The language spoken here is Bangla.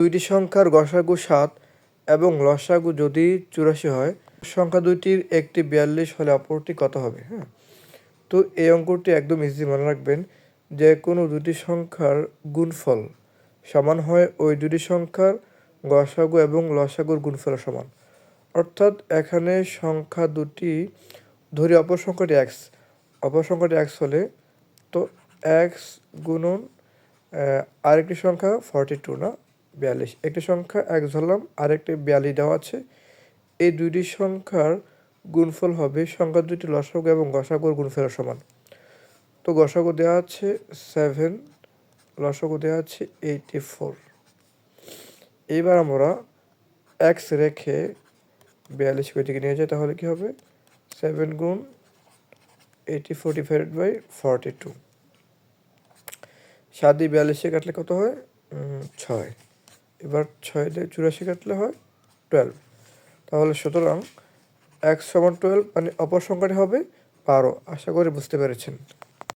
দুইটি সংখ্যার গসাগু সাত এবং লসাগু যদি চুরাশি হয়, সংখ্যা দুইটির একটি বিয়াল্লিশ হলে অপরটি কত হবে? হ্যাঁ। তো এই অঙ্কটি একদম ইজি মনে রাখবেন। যে কোনো দুটি সংখ্যার গুণফল সমান হয় ওই দুটি সংখ্যার গসাগু এবং লসাগুর গুণফল সমান। অর্থাৎ এখানে সংখ্যা দুটি ধরি অপর সংখ্যাটি এক্স অপর সংখ্যাটি এক্স হলে তো এক্স গুণন আরেকটি সংখ্যা ফর্টি টু না? বিয়াল্লিশ। একটি সংখ্যা, এক ধরলাম আরেকটি বিয়াল্লিশ দেওয়া আছে। এই দুইটি সংখ্যার গুণফল হবে সংখ্যা দুটি লসাগু এবং গসাগুর গুণফলের সমান। তো গসাগু দেওয়া আছে সেভেন লসাগু দেওয়া আছে এইটি ফোর এইবার আমরা এক্স রেখে বিয়াল্লিশ দিকে নিয়ে যাই, তাহলে কি হবে? সেভেন গুণ eighty forty divided by forty two সাত দিয়ে বিয়াল্লিশে কাটলে কত হয়? ছয়। এবার ছয় দিয়ে চুরাশি কাটলে হয় টুয়েলভ তাহলে সুতরাং এক সমান টুয়েলভ মানে অপর সংখ্যাটি হবে বারো। আশা করি বুঝতে পেরেছেন।